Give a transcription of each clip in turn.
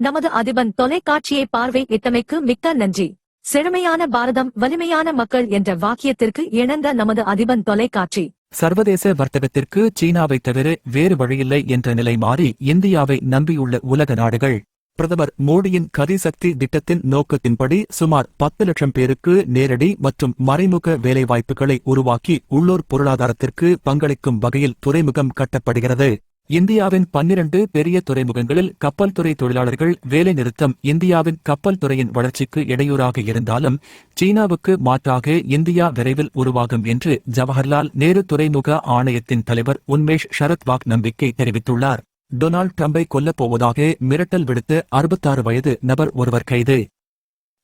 நமது அதிபன் தொலைக்காட்சியை பார்வை இட்டமைக்கு மிக்க நன்றி. செழுமையான பாரதம் வலிமையான மக்கள் என்ற வாக்கியத்திற்கு இணங்க நமது அதிபன் தொலைக்காட்சி. சர்வதேச வர்த்தகத்திற்கு சீனாவை தவிர வேறு வழியில்லை என்ற நிலை மாறி இந்தியாவை நம்பியுள்ள உலக நாடுகள். பிரதமர் மோடியின் கதிசக்தி திட்டத்தின் நோக்கத்தின்படி சுமார் பத்து லட்சம் பேருக்கு நேரடி மற்றும் மறைமுக வேலைவாய்ப்புகளை உருவாக்கி உள்ளூர் பொருளாதாரத்திற்கு பங்களிக்கும் வகையில் துறைமுகம் கட்டப்படுகிறது. இந்தியாவின் பன்னிரண்டு பெரிய துறைமுகங்களில் கப்பல் துறை தொழிலாளர்கள் வேலைநிறுத்தம் இந்தியாவின் கப்பல் துறையின் வளர்ச்சிக்கு இடையூறாக இருந்தாலும் சீனாவுக்கு மாற்றாக இந்தியா விரைவில் உருவாகும் என்று ஜவஹர்லால் நேரு துறைமுக ஆணையத்தின் தலைவர் உன்மேஷ் சரத்வாக் நம்பிக்கை தெரிவித்துள்ளார். டொனால்ட் ட்ரம்பை கொல்லப் போவதாக மிரட்டல் விடுத்த அறுபத்தாறு வயது நபர் ஒருவர் கைது.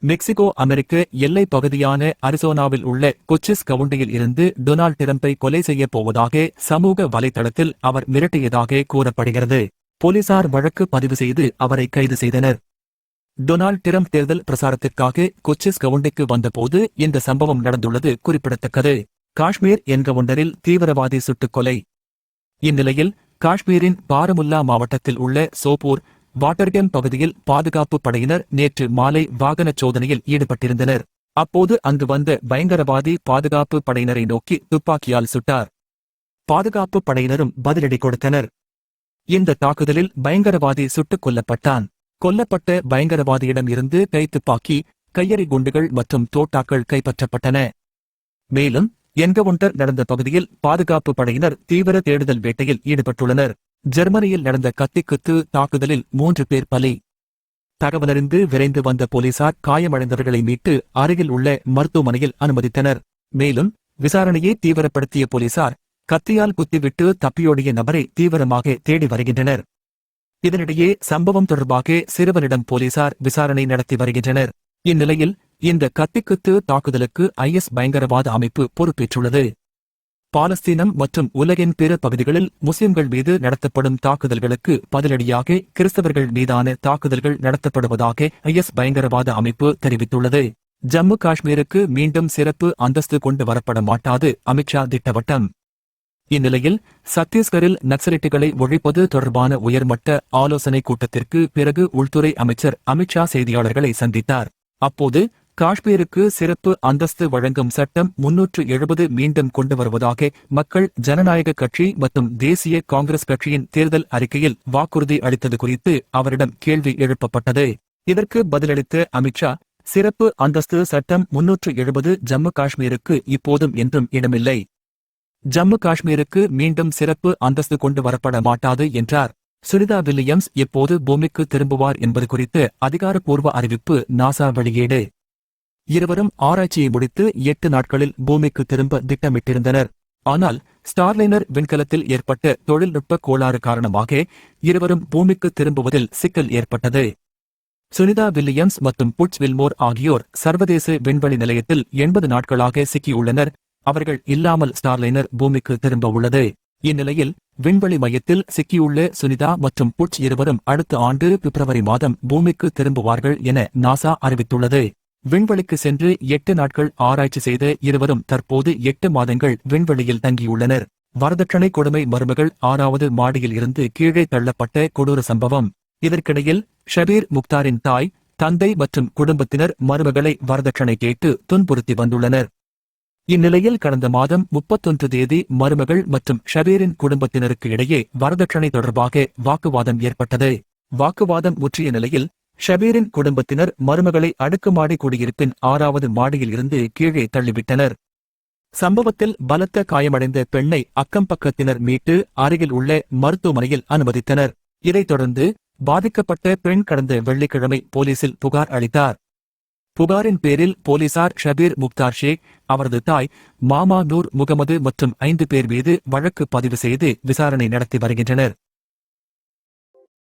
மெக்சிகோ அமெரிக்க எல்லைப் பகுதியான அரிசோனாவில் உள்ள கொச்சிஸ் கவுண்டியில் இருந்து டொனால்ட் டிரம்பை கொலை செய்யப் போவதாக சமூக வலைதளத்தில் அவர் மிரட்டியதாக கூறப்படுகிறது. போலீசார் வழக்கு பதிவு செய்து அவரை கைது செய்தனர். டொனால்ட் டிரம்ப் தேர்தல் பிரசாரத்திற்காக கொச்சிஸ் கவுண்டிக்கு வந்தபோது இந்த சம்பவம் நடந்துள்ளது குறிப்பிடத்தக்கது. காஷ்மீர் என்ற ஒன்றரில் தீவிரவாதி சுட்டுக் கொலை. இந்நிலையில் காஷ்மீரின் பாரமுல்லா மாவட்டத்தில் உள்ள சோப்பூர் வாட்டர்கேம் பகுதியில் பாதுகாப்பு படையினர் நேற்று மாலை வாகன சோதனையில் ஈடுபட்டிருந்தனர். அப்போது அங்கு வந்த பயங்கரவாதி பாதுகாப்பு படையினரை நோக்கி துப்பாக்கியால் சுட்டார். பாதுகாப்பு படையினரும் பதிலடி கொடுத்தனர். இந்த தாக்குதலில் பயங்கரவாதி சுட்டுக் கொல்லப்பட்டான். கொல்லப்பட்ட பயங்கரவாதியிடம் இருந்து கைத்துப்பாக்கி கையெறி குண்டுகள் மற்றும் தோட்டாக்கள் கைப்பற்றப்பட்டன. மேலும் என்கவுண்டர் நடந்த பகுதியில் பாதுகாப்பு படையினர் தீவிர தேடுதல் வேட்டையில் ஈடுபட்டுள்ளனர். ஜெர்மனியில் நடந்த கத்திக்குத்து தாக்குதலில் மூன்று பேர் பலி. தகவலறிந்து விரைந்து வந்த போலீசார் காயமடைந்தவர்களை மீட்டு அருகில் உள்ள மருத்துவமனையில் அனுமதித்தனர். மேலும் விசாரணையை தீவிரப்படுத்திய போலீசார் கத்தியால் குத்திவிட்டு தப்பியோடிய நபரை தீவிரமாக தேடி வருகின்றனர். இதனிடையே சம்பவம் தொடர்பாக சிறுவனிடம் போலீசார் விசாரணை நடத்தி வருகின்றனர். இந்நிலையில் இந்த கத்திக்குத்து தாக்குதலுக்கு ஐஎஸ் பயங்கரவாத அமைப்பு பொறுப்பேற்றுள்ளது. பாலஸ்தீனம் மற்றும் உலகின் பிற பகுதிகளில் முஸ்லிம்கள் மீது நடத்தப்படும் தாக்குதல்களுக்கு பதிலடியாக கிறிஸ்தவர்கள் மீதான தாக்குதல்கள் நடத்தப்படுவதாக ஐஎஸ் பயங்கரவாத அமைப்பு தெரிவித்துள்ளது. ஜம்மு காஷ்மீருக்கு மீண்டும் சிறப்பு அந்தஸ்து கொண்டு வரப்பட மாட்டாது அமித்ஷா திட்டவட்டம். இந்நிலையில் சத்தீஸ்கரில் நக்சலைட்டுகளை ஒழிப்பது தொடர்பான உயர்மட்ட ஆலோசனைக் கூட்டத்திற்கு பிறகு உள்துறை அமைச்சர் அமித்ஷா செய்தியாளர்களை சந்தித்தார். அப்போது காஷ்மீருக்கு சிறப்பு அந்தஸ்து வழங்கும் சட்டம் முன்னூற்று எழுபது மீண்டும் கொண்டு வருவதாக மக்கள் ஜனநாயக கட்சி மற்றும் தேசிய காங்கிரஸ் கட்சியின் தேர்தல் அறிக்கையில் வாக்குறுதி அளித்தது குறித்து அவரிடம் கேள்வி எழுப்பப்பட்டது. இதற்கு பதிலளித்த அமித்ஷா சிறப்பு அந்தஸ்து சட்டம் முன்னூற்று எழுபது ஜம்மு காஷ்மீருக்கு இப்போதும் என்றும் இடமில்லை. ஜம்மு காஷ்மீருக்கு மீண்டும் சிறப்பு அந்தஸ்து கொண்டு வரப்பட மாட்டாது என்றார். சுனிதா வில்லியம்ஸ் எப்போது பூமிக்கு திரும்புவார் என்பது குறித்து அதிகாரப்பூர்வ அறிவிப்பு நாசா வெளியீடு. இருவரும் ஆராய்ச்சியை முடித்து எட்டு நாட்களில் பூமிக்கு திரும்ப திட்டமிட்டிருந்தனர். ஆனால் ஸ்டார்லைனர் விண்கலத்தில் ஏற்பட்ட தொழில்நுட்ப கோளாறு காரணமாக இருவரும் பூமிக்கு திரும்புவதில் சிக்கல் ஏற்பட்டது. சுனிதா வில்லியம்ஸ் மற்றும் புட்ஸ் வில்மோர் ஆகியோர் சர்வதேச விண்வெளி நிலையத்தில் எண்பது நாட்களாக சிக்கியுள்ளனர். அவர்கள் இல்லாமல் ஸ்டார்லைனர் பூமிக்கு திரும்ப உள்ளது. இந்நிலையில் விண்வெளி மையத்தில் சிக்கியுள்ள சுனிதா மற்றும் புட்ச் இருவரும் அடுத்த ஆண்டு பிப்ரவரி மாதம் பூமிக்கு திரும்புவார்கள் என நாசா அறிவித்துள்ளது. விண்வெளிக்கு சென்று எட்டு நாட்கள் ஆராய்ச்சி செய்த இருவரும் தற்போது எட்டு மாதங்கள் விண்வெளியில் தங்கியுள்ளனர். வரதட்சணை கொடுமை மருமகள் ஆறாவது மாடியில் இருந்து கீழே தள்ளப்பட்ட கொடூர சம்பவம். இதற்கிடையில் ஷபீர் முக்தாரின் தாய் தந்தை மற்றும் குடும்பத்தினர் மருமகளை வரதட்சணை கேட்டு துன்புறுத்தி வந்துள்ளனர். இந்நிலையில் கடந்த மாதம் முப்பத்தொன்று தேதி மருமகள் மற்றும் ஷபீரின் குடும்பத்தினருக்கு இடையே வரதட்சணை தொடர்பாக வாக்குவாதம் ஏற்பட்டது. வாக்குவாதம் முற்றிய நிலையில் ஷபீரின் குடும்பத்தினர் மருமகளை அடுக்குமாடி குடியிருப்பின் ஆறாவது மாடியில் இருந்து கீழே தள்ளிவிட்டனர். சம்பவத்தில் பலத்த காயமடைந்த பெண்ணை அக்கம் பக்கத்தினர் மீட்டு அருகில் உள்ள மருத்துவமனையில் அனுமதித்தனர். இதைத் தொடர்ந்து பாதிக்கப்பட்ட பெண் கடந்த வெள்ளிக்கிழமை போலீசில் புகார் அளித்தார். புகாரின் பேரில் போலீசார் ஷபீர் முக்தார் ஷேக் அவரது தாய் மாமா நூர் முகமது மற்றும் ஐந்து பேர் மீது வழக்கு பதிவு செய்து விசாரணை நடத்தி வருகின்றனர்.